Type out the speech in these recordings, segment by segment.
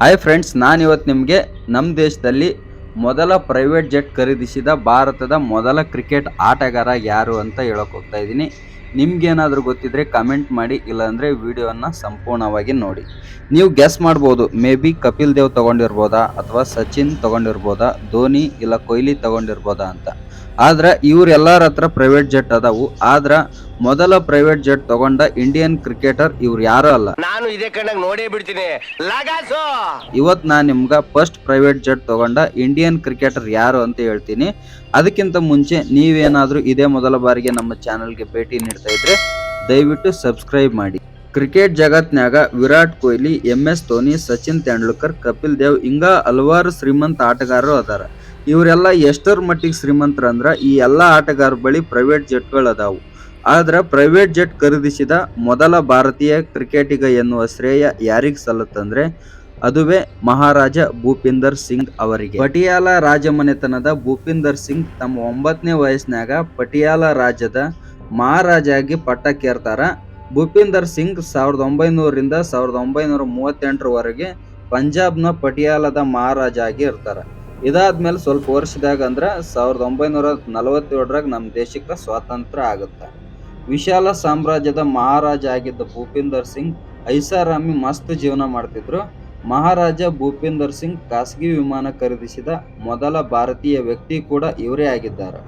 Hi friends ನಾನಿವತ್ತು ನಿಮಗೆ ನಮ್ಮ ದೇಶದಲ್ಲಿ ಮೊದಲ ಪ್ರೈವೇಟ್ ಜೆಟ್ ಖರೀದಿಸಿದ ಭಾರತದ ಮೊದಲ ಕ್ರಿಕೆಟ್ ಆಟಗಾರ ಯಾರು ಅಂತ ಹೇಳೋಕೆ ಹೋಗ್ತಾ ಇದ್ದೀನಿ. ನಿಮ್ಗೇನಾದರೂ ಗೊತ್ತಿದ್ರೆ ಕಮೆಂಟ್ ಮಾಡಿ, ಇಲ್ಲಾಂದರೆ ವಿಡಿಯೋನ ಸಂಪೂರ್ಣವಾಗಿ ನೋಡಿ. ನೀವು ಗೆಸ್ ಮಾಡ್ಬೋದು ಮೇ ಬಿ ಕಪಿಲ್ ದೇವ್ ತೊಗೊಂಡಿರ್ಬೋದಾ ಅಥವಾ ಸಚಿನ್ ತೊಗೊಂಡಿರ್ಬೋದಾ ಧೋನಿ ಇಲ್ಲ ಕೊಹ್ಲಿ ತೊಗೊಂಡಿರ್ಬೋದಾ ಅಂತ. ಆದ್ರೆ ಇವ್ರೆಲ್ಲಾರ ಹತ್ರ ಪ್ರೈವೇಟ್ ಜೆಟ್ ಅದಾವು. ಆದ್ರ ಮೊದಲ ಪ್ರೈವೇಟ್ ಜೆಟ್ ತಗೊಂಡ ಇಂಡಿಯನ್ ಕ್ರಿಕೆಟರ್ ಇವ್ರು ಯಾರು ಅಲ್ಲ. ನಾನು ಇದೇ ಕಣ್ಣಾಗ ನೋಡೇ ಬಿಡ್ತೀನಿ. ಇವತ್ ಇವತ್ತು ನಿಮ್ಗ ನಿಮ್ಗೆ ಫಸ್ಟ್ ಪ್ರೈವೇಟ್ ಜೆಟ್ ತಗೊಂಡ ಇಂಡಿಯನ್ ಕ್ರಿಕೆಟರ್ ಯಾರು ಅಂತ ಹೇಳ್ತೀನಿ. ಅದಕ್ಕಿಂತ ಮುಂಚೆ ನೀವೇನಾದ್ರೂ ಇದೇ ಮೊದಲ ಬಾರಿಗೆ ನಮ್ಮ ಚಾನೆಲ್ಗೆ ಭೇಟಿ ನೀಡ್ತಾ ಇದ್ರೆ ದಯವಿಟ್ಟು ಸಬ್ಸ್ಕ್ರೈಬ್ ಮಾಡಿ. ಕ್ರಿಕೆಟ್ ಜಗತ್ನಾಗ ವಿರಾಟ್ ಕೊಹ್ಲಿ ಎಂ ಎಸ್ ಧೋನಿ ಸಚಿನ್ ತೆಂಡೂಲ್ಕರ್ ಕಪಿಲ್ ದೇವ್ ಹಿಂಗ ಹಲವಾರು ಶ್ರೀಮಂತ ಆಟಗಾರರು ಅದಾರ. ಇವರೆಲ್ಲ ಎಷ್ಟರ ಮಟ್ಟಿಗೆ ಶ್ರೀಮಂತರ ಅಂದ್ರ ಈ ಎಲ್ಲ ಆಟಗಾರ ಬಳಿ ಪ್ರೈವೇಟ್ ಜೆಟ್ಗಳು ಅದಾವು. ಆದ್ರ ಪ್ರೈವೇಟ್ ಜೆಟ್ ಖರೀದಿಸಿದ ಮೊದಲ ಭಾರತೀಯ ಕ್ರಿಕೆಟಿಗ ಎನ್ನುವ ಶ್ರೇಯ ಯಾರಿಗ್ ಸಲ್ಲತ್ತಂದ್ರೆ ಅದುವೇ ಮಹಾರಾಜ ಭೂಪಿಂದರ್ ಸಿಂಗ್ ಅವರಿಗೆ. ಪಟಿಯಾಲ ರಾಜಮನೆತನದ ಭೂಪಿಂದರ್ ಸಿಂಗ್ ತಮ್ಮ ಒಂಬತ್ತನೇ ವಯಸ್ಸಿನಾಗ ಪಟಿಯಾಲ ರಾಜ್ಯದ ಮಹಾರಾಜಾಗಿ ಪಟ್ಟಕ್ಕೇರ್ತಾರ. ಭೂಪಿಂದರ್ ಸಿಂಗ್ ಸಾವಿರದ ಒಂಬೈನೂರರಿಂದ ಸಾವಿರದ ಒಂಬೈನೂರ ಮೂವತ್ತೆಂಟರವರೆಗೆ ಪಂಜಾಬ್ನ ಪಟಿಯಾಲದ ಮಹಾರಾಜ ಆಗಿ ಇರ್ತಾರ. ಇದಾದ್ಮೇಲೆ ಸ್ವಲ್ಪ ವರ್ಷದಾಗ ಅಂದ್ರ ಸಾವಿರದ ಒಂಬೈನೂರ ನಲವತ್ತೇಳರಾಗ ನಮ್ಮ ದೇಶಕ್ಕೆ ಸ್ವಾತಂತ್ರ್ಯ ಆಗುತ್ತೆ. ವಿಶಾಲ ಸಾಮ್ರಾಜ್ಯದ ಮಹಾರಾಜ ಆಗಿದ್ದ ಭೂಪಿಂದರ್ ಸಿಂಗ್ ಐಷಾರಾಮಿ ಮಸ್ತ್ ಜೀವನ ಮಾಡ್ತಿದ್ರು. ಮಹಾರಾಜ ಭೂಪಿಂದರ್ ಸಿಂಗ್ ಖಾಸಗಿ ವಿಮಾನ ಖರೀದಿಸಿದ ಮೊದಲ ಭಾರತೀಯ ವ್ಯಕ್ತಿ ಕೂಡ ಇವರೇ ಆಗಿದ್ದಾರೆ.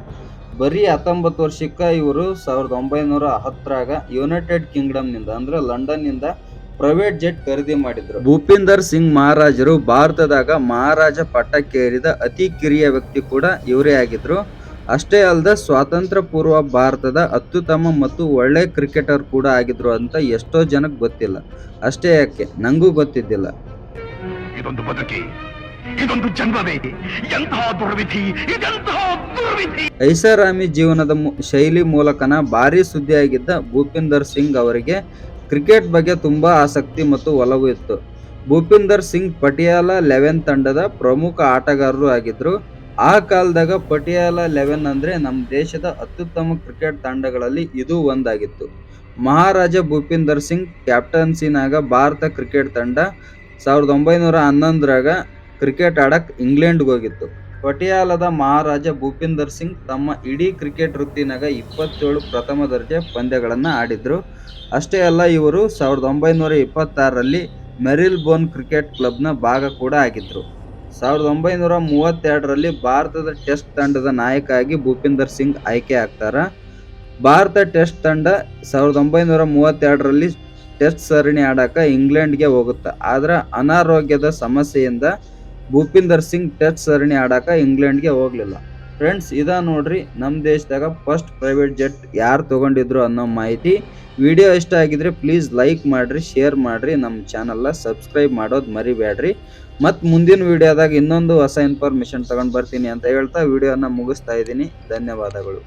ಬರೀ ಹತ್ತೊಂಬತ್ತು ವರ್ಷಕ್ಕೆ ಇವರು ಸಾವಿರದ ಒಂಬೈನೂರ ಹತ್ತರಾಗ ಯುನೈಟೆಡ್ ಕಿಂಗ್ಡಮ್ನಿಂದ ಅಂದ್ರೆ ಲಂಡನ್ನಿಂದ ಪ್ರೈವೇಟ್ ಜೆಟ್ ಖರೀದಿ ಮಾಡಿದ್ರು. ಭೂಪಿಂದರ್ ಸಿಂಗ್ ಮಹಾರಾಜರು ಭಾರತದಾಗ ಮಹಾರಾಜ ಪಟ್ಟಕ್ಕೇರಿದ ಅತಿ ಕಿರಿಯ ವ್ಯಕ್ತಿ ಕೂಡ ಇವರೇ ಆಗಿದ್ರು. ಅಷ್ಟೇ ಅಲ್ಲದೆ ಸ್ವಾತಂತ್ರ್ಯ ಪೂರ್ವ ಭಾರತದ ಅತ್ಯುತ್ತಮ ಮತ್ತು ಒಳ್ಳೆ ಕ್ರಿಕೆಟರ್ ಕೂಡ ಆಗಿದ್ರು ಅಂತ ಎಷ್ಟೋ ಜನಕ್ಕೆ ಗೊತ್ತಿಲ್ಲ. ಅಷ್ಟೇ ಯಾಕೆ? ನಂಗೂ ಗೊತ್ತಿದ್ದಿಲ್ಲ. ಇದೊಂದು ಬದುಕಿ? ಇದೊಂದು ಜನ್ಮವೇ? ಎಂತಹ ದುರ್ವಿಧಿ? ಇದೆಂತಹ ದುರ್ವಿಧಿ? ಐಷಾರಾಮಿ ಜೀವನದ ಶೈಲಿ ಮೂಲಕನ ಭಾರಿ ಸುದ್ದಿಯಾಗಿದ್ದ ಭೂಪಿಂದರ್ ಸಿಂಗ್ ಅವರಿಗೆ ಕ್ರಿಕೆಟ್ ಬಗ್ಗೆ ತುಂಬಾ ಆಸಕ್ತಿ ಮತ್ತು ಒಲವು ಇತ್ತು. ಭೂಪಿಂದರ್ ಸಿಂಗ್ ಪಟಿಯಾಲ ಲೆವೆನ್ ತಂಡದ ಪ್ರಮುಖ ಆಟಗಾರರು ಆಗಿದ್ದರು ಆ ಕಾಲದಾಗ ಪಟಿಯಾಲ ಲೆವೆನ್ ಅಂದ್ರೆ ನಮ್ಮ ದೇಶದ ಅತ್ಯುತ್ತಮ ಕ್ರಿಕೆಟ್ ತಂಡಗಳಲ್ಲಿ ಇದು ಒಂದಾಗಿತ್ತು. ಮಹಾರಾಜ ಭೂಪಿಂದರ್ ಸಿಂಗ್ ಕ್ಯಾಪ್ಟನ್ಸಿನಾಗ ಭಾರತ ಕ್ರಿಕೆಟ್ ತಂಡ. ಸಾವಿರದ ಒಂಬೈನೂರ ಹನ್ನೊಂದರಾಗ ಕ್ರಿಕೆಟ್ ಆಡಕ್ಕೆ ಇಂಗ್ಲೆಂಡ್ಗೆ ಹೋಗಿತ್ತು ಪಟಿಯಾಲದ ಮಹಾರಾಜ ಭೂಪಿಂದರ್ ಸಿಂಗ್ ತಮ್ಮ ಇಡೀ ಕ್ರಿಕೆಟ್ ವೃತ್ತಿನಾಗ ಇಪ್ಪತ್ತೇಳು ಪ್ರಥಮ ದರ್ಜೆ ಪಂದ್ಯಗಳನ್ನು ಆಡಿದ್ರು. ಅಷ್ಟೇ ಅಲ್ಲ, ಇವರು ಸಾವಿರದ ಒಂಬೈನೂರ ಇಪ್ಪತ್ತಾರರಲ್ಲಿ ಮೆರಿಲ್ ಬೋನ್ ಕ್ರಿಕೆಟ್ ಕ್ಲಬ್ನ ಭಾಗ ಕೂಡ ಆಗಿದ್ರು. ಸಾವಿರದ ಒಂಬೈನೂರ ಮೂವತ್ತೆರಡರಲ್ಲಿ ಭಾರತದ ಟೆಸ್ಟ್ ತಂಡದ ನಾಯಕ ಆಗಿ ಭೂಪಿಂದರ್ ಸಿಂಗ್ ಆಯ್ಕೆ ಆಗ್ತಾರ. ಭಾರತ ಟೆಸ್ಟ್ ತಂಡ ಸಾವಿರದ ಒಂಬೈನೂರ ಮೂವತ್ತೆರಡರಲ್ಲಿ ಟೆಸ್ಟ್ ಸರಣಿ ಆಡಾಕ ಇಂಗ್ಲೆಂಡ್ಗೆ ಹೋಗುತ್ತೆ. ಆದರೆ ಅನಾರೋಗ್ಯದ ಸಮಸ್ಯೆಯಿಂದ ಭೂಪಿಂದರ್ ಸಿಂಗ್ ಟೆಸ್ಟ್ ಸರಣಿ ಆಡಾಕ ಇಂಗ್ಲೆಂಡ್ಗೆ ಹೋಗ್ಲಿಲ್ಲ. ಫ್ರೆಂಡ್ಸ್, ಇದ ನೋಡ್ರಿ ನಮ್ಮ ದೇಶದಾಗ ಫಸ್ಟ್ ಪ್ರೈವೇಟ್ ಜೆಟ್ ಯಾರು ತಗೊಂಡಿದ್ರು ಅನ್ನೋ ಮಾಹಿತಿ. ವಿಡಿಯೋ ಇಷ್ಟ ಆಗಿದ್ರೆ ಪ್ಲೀಸ್ ಲೈಕ್ ಮಾಡ್ರಿ, ಶೇರ್ ಮಾಡ್ರಿ ನಮ್ಮ ಚಾನಲ್ನ ಸಬ್ಸ್ಕ್ರೈಬ್ ಮಾಡೋದು ಮರಿಬೇಡ್ರಿ ಮತ್ತು ಮುಂದಿನ ವಿಡಿಯೋದಾಗ ಇನ್ನೊಂದು ಹೊಸ ಇನ್ಫಾರ್ಮೇಷನ್ ತಗೊಂಡು ಬರ್ತೀನಿ ಅಂತ ಹೇಳ್ತಾ ವಿಡಿಯೋನ ಮುಗಿಸ್ತಾ ಇದ್ದೀನಿ. ಧನ್ಯವಾದಗಳು.